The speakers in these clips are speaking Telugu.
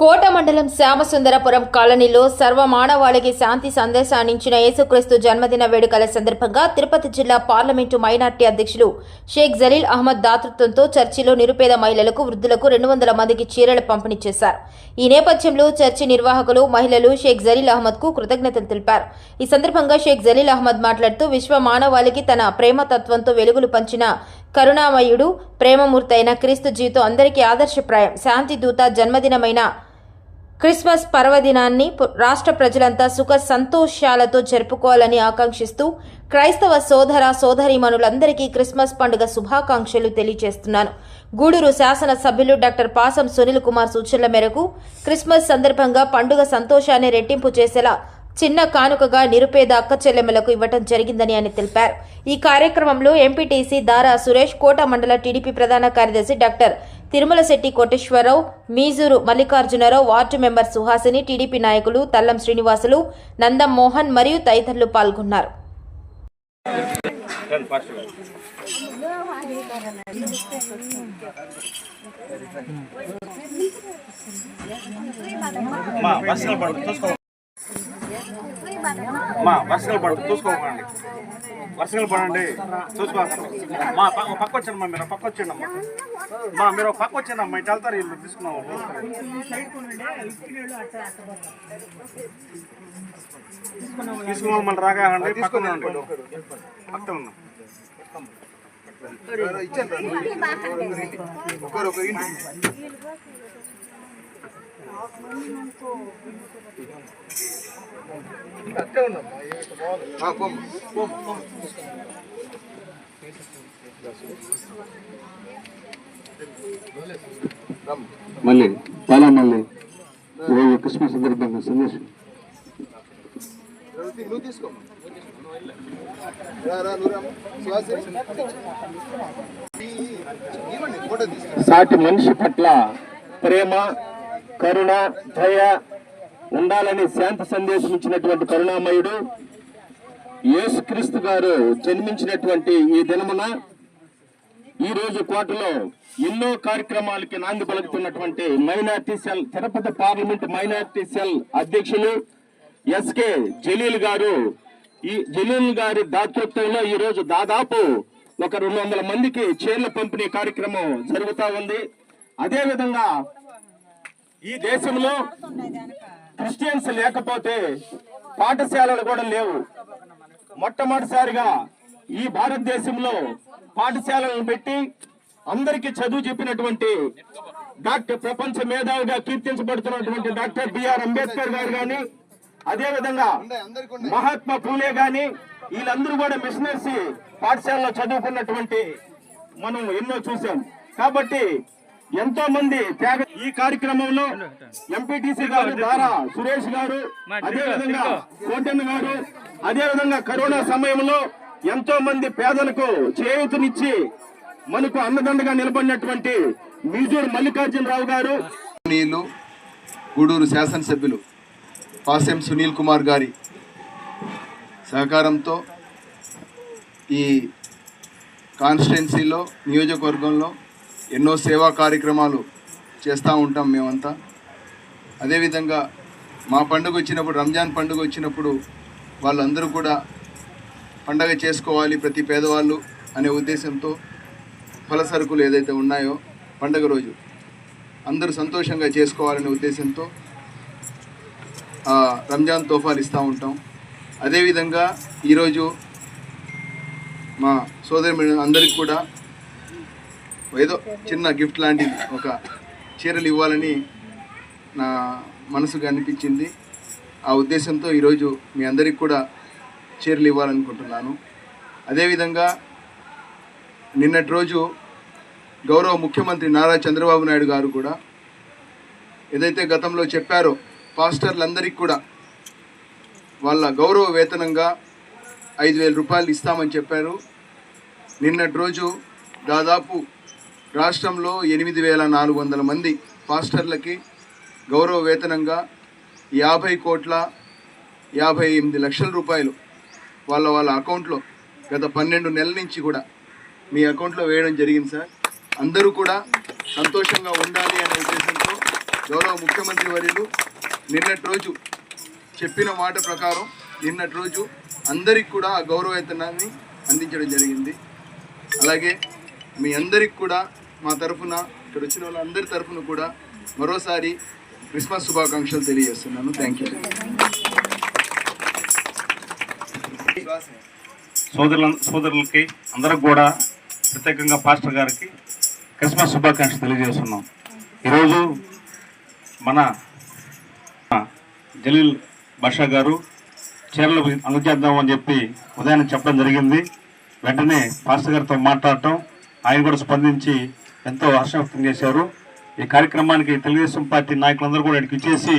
కోట మండలం శ్యామసుందరపురం కాలనీలో సర్వ మానవాళికి శాంతి సందేశాన్నించిన యేసుక్రీస్తు జన్మదిన వేడుకల సందర్భంగా తిరుపతి జిల్లా పార్లమెంటు మైనార్టీ అధ్యక్షులు షేక్ జలీల్ అహ్మద్ దాతృత్వంతో చర్చిలో నిరుపేద మహిళలకు వృద్ధులకు రెండు వందల మందికి చీరలు పంపిణీ చేశారు. ఈ నేపథ్యంలో చర్చి నిర్వాహకులు మహిళలు షేక్ జలీల్ అహ్మద్కు కృతజ్ఞతలు తెలిపారు. ఈ సందర్భంగా షేక్ జలీల్ అహ్మద్ మాట్లాడుతూ విశ్వ మానవాళికి తన ప్రేమ తత్వంతో వెలుగులు పంచిన కరుణామయుడు ప్రేమమూర్తైన క్రీస్తు జీవితం అందరికీ ఆదర్శప్రాయం. శాంతి దూత జన్మదినమైన క్రిస్మస్ పర్వదినాన్ని రాష్ట్ర ప్రజలంతా సుఖ సంతోషాలతో జరుపుకోవాలని ఆకాంక్షిస్తూ క్రైస్తవ సోదర సోదరీమణులందరికీ క్రిస్మస్ పండుగ శుభాకాంక్షలు తెలియజేస్తున్నాను. గూడూరు శాసన సభ్యులు డాక్టర్ పాసం సునీల్ కుమార్ సూచనల మేరకు క్రిస్మస్ సందర్భంగా పండుగ సంతోషాన్ని రెట్టింపు చేసేలా చిన్న కానుకగా నిరుపేద అక్క చెల్లెమ్మలకు ఇవ్వటం జరిగిందని ఆయన తెలిపారు. ఈ కార్యక్రమంలో ఎంపీటీసీ దారా సురేష్ కోట మండల టీడీపీ ప్రధాన కార్యదర్శి doctor Tirumala Shetty Koteswararao Meejuru Mallikarjunarao ward member Suhasini TDP నాయకులు తల్లం శ్రీనివాసులు నందం మోహన్ మరియు తదితరులు పాల్గొన్నారు. మా మా వర్షాలు పడు చూసుకోకండి. వర్షాలు పడండి చూసుకో మా పక్క వచ్చాను మా మీరు పక్క వచ్చండి అమ్మా. మా మీరు ఒక పక్క వచ్చండి అమ్మా ఇటు వెళ్తారు ఇల్లు తీసుకున్నాం తీసుకున్నాం మళ్ళీ రాగా అండి పక్కన ఉండండి. మళ్ళీ చాలా మళ్ళీ. ఈరోజు క్రిస్మస్ సందర్భంగా సందేశం. నువ్వు సాటి మనిషి పట్ల ప్రేమ కరుణ దయ ఉండాలని శాంతి సందేశం ఇచ్చినటువంటి కరుణామయుడు యేసుక్రీస్తు గారు జన్మించినటువంటి ఈ దినమున ఈ రోజు కోటలో ఎన్నో కార్యక్రమాలకి నాంది పలుకుతున్నటువంటి minority cell Tirupati parliament minority cell అధ్యక్షులు ఎస్కే జలీల్ గారు. ఈ జలీల్ గారి దాతృత్వంలో ఈ రోజు దాదాపు ఒక రెండు వందల మందికి చీరల పంపిణీ కార్యక్రమం జరుగుతూ ఉంది. అదేవిధంగా ఈ దేశంలో క్రిస్టియన్స్ లేకపోతే పాఠశాలలు కూడా లేవు. మొట్టమొదటిసారిగా ఈ భారతదేశంలో పాఠశాలలను పెట్టి అందరికీ చదువు చెప్పినటువంటి డాక్టర్ ప్రపంచ మేధావిగా కీర్తించబడుతున్నటువంటి డాక్టర్ బిఆర్ అంబేద్కర్ గారు గాని అదేవిధంగా మహాత్మా పూలే గాని వీళ్ళందరూ కూడా మిషనరీస్ పాఠశాలలో చదువుకున్నటువంటి మనం ఎన్నో చూసాం కాబట్టి ఎంతో మంది త్యాగ ఈ కార్యక్రమంలో ఎంపీటీసీ గారు ద్వారా సురేష్ గారు అదే విధంగా కోటన్న గారు అదే విధంగా కరోనా సమయంలో ఎంతో మంది పేదలకు చేయూతనిచ్చి మనకు అన్నదండగా నిలబడినటువంటి మీజూరు మల్లికార్జునరావు గారు. గూడూరు శాసనసభ్యులు పాసెం సునీల్ కుమార్ గారి సహకారంతో ఈ కాన్స్టిట్యున్సీలో నియోజకవర్గంలో ఎన్నో సేవా కార్యక్రమాలు చేస్తూ ఉంటాం మేమంతా. అదేవిధంగా మా పండుగ వచ్చినప్పుడు రంజాన్ పండుగ వచ్చినప్పుడు వాళ్ళందరూ కూడా పండగ చేసుకోవాలి ప్రతి పేదవాళ్ళు అనే ఉద్దేశంతో ఫల సరుకులు ఏదైతే ఉన్నాయో పండగ రోజు అందరూ సంతోషంగా చేసుకోవాలనే ఉద్దేశంతో రంజాన్ తోఫాలు ఇస్తూ ఉంటాం. అదేవిధంగా ఈరోజు మా సోదరి అందరికి కూడా ఏదో చిన్న గిఫ్ట్ లాంటిది ఒక చీరలు ఇవ్వాలని నా మనసుకు అనిపించింది. ఆ ఉద్దేశంతో ఈరోజు మీ అందరికి కూడా చీరలు ఇవ్వాలనుకుంటున్నాను. అదేవిధంగా నిన్నటి రోజు గౌరవ ముఖ్యమంత్రి నారా చంద్రబాబు నాయుడు గారు కూడా ఏదైతే గతంలో చెప్పారో పాస్టర్లందరికీ కూడా వాళ్ళ గౌరవ వేతనంగా ఐదు వేల రూపాయలు ఇస్తామని చెప్పారు. నిన్నటి రోజు దాదాపు రాష్ట్రంలో ఎనిమిది వేల నాలుగు వందల మంది పాస్టర్లకి గౌరవ వేతనంగా యాభై కోట్ల యాభై ఎనిమిది లక్షల రూపాయలు వాళ్ళ వాళ్ళ అకౌంట్లో గత పన్నెండు నెలల నుంచి కూడా మీ అకౌంట్లో వేయడం జరిగింది సార్. అందరూ కూడా సంతోషంగా ఉండాలి అనే ఉద్దేశంతో గౌరవ ముఖ్యమంత్రి వర్యులు నిన్నటి రోజు చెప్పిన మాట ప్రకారం నిన్నటి రోజు అందరికి కూడా ఆ గౌరవ వేతనాన్ని అందించడం జరిగింది. అలాగే మీ అందరికి కూడా మా తరఫున ఇక్కడ వచ్చిన వాళ్ళందరి తరఫున కూడా మరోసారి క్రిస్మస్ శుభాకాంక్షలు తెలియజేస్తున్నాను. థ్యాంక్ యూ సోదరుల సోదరులకి అందరికి కూడా ప్రత్యేకంగా పాస్టర్ గారికి క్రిస్మస్ శుభాకాంక్షలు తెలియజేస్తున్నాం. ఈరోజు మన జలీల్ బాషా గారు చీరలు అందజేద్దామని చెప్పి ఉదయాన్నే చెప్పడం జరిగింది. వెంటనే పాస్టర్ గారితో మాట్లాడటం ఆయన కూడా స్పందించి ఎంతో హర్షం వ్యక్తం చేశారు. ఈ కార్యక్రమానికి తెలుగుదేశం పార్టీ నాయకులందరూ కూడా ఇక్కడికి ఇచ్చేసి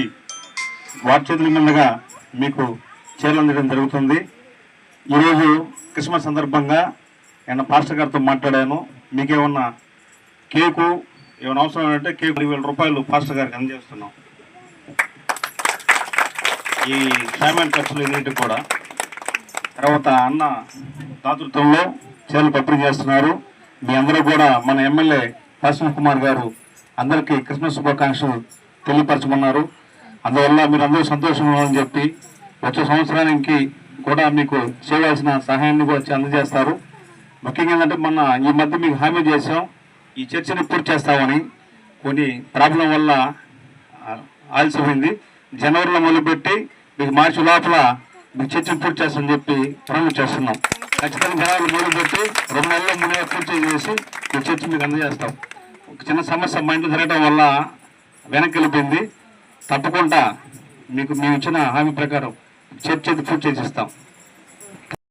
వారి చేతుల మీదుగా మీకు చేరలందడం జరుగుతుంది. ఈరోజు క్రిస్మస్ సందర్భంగా నేను పాస్టర్ గారితో మాట్లాడాను. మీకేమన్నా కేకు ఏమైనా అవసరం అంటే కేకు రెండు వేల రూపాయలు పాస్టర్ గారికి అందజేస్తున్నాం. ఈ షామాన్ ఖర్చులు ఇన్నింటికి కూడా తర్వాత అన్న దాతృత్వంలో చీరలు పంపిణీ చేస్తున్నారు. మీ అందరూ కూడా మన ఎమ్మెల్యే పాశ్వ కుమార్ గారు అందరికీ క్రిస్మస్ శుభాకాంక్షలు తెలియపరచమన్నారు. అందువల్ల మీరు అందరూ సంతోషంగా ఉన్నారని చెప్పి వచ్చే సంవత్సరానికి కూడా మీకు చేయవలసిన సహాయాన్ని కూడా అందజేస్తారు. ముఖ్యంగా ఏంటంటే మొన్న ఈ మధ్య మీకు హామీ చేసాం ఈ చర్చని పూర్తి చేస్తామని. కొన్ని ప్రాబ్లం వల్ల ఆలస్యమైంది. జనవరిలో మొదలుపెట్టి మీకు మార్చి లోపల మీకు చర్చను పూర్తి చేస్తామని చెప్పి ప్రణాళిక చేస్తున్నాం. ఖచ్చితంగా జనవరి మొదలుపెట్టి రెండు నెలల్లో మూడు నెలలు పూర్తి చేసి ఈ మీకు అందజేస్తాం. ఒక చిన్న సమస్య మా ఇంట్లో జరగడం వల్ల వెనక్కి వెళ్ళిపోయింది. తప్పకుండా మీకు మేము ఇచ్చిన హామీ ప్రకారం చర్చ పూర్తి చేసి ఇస్తాం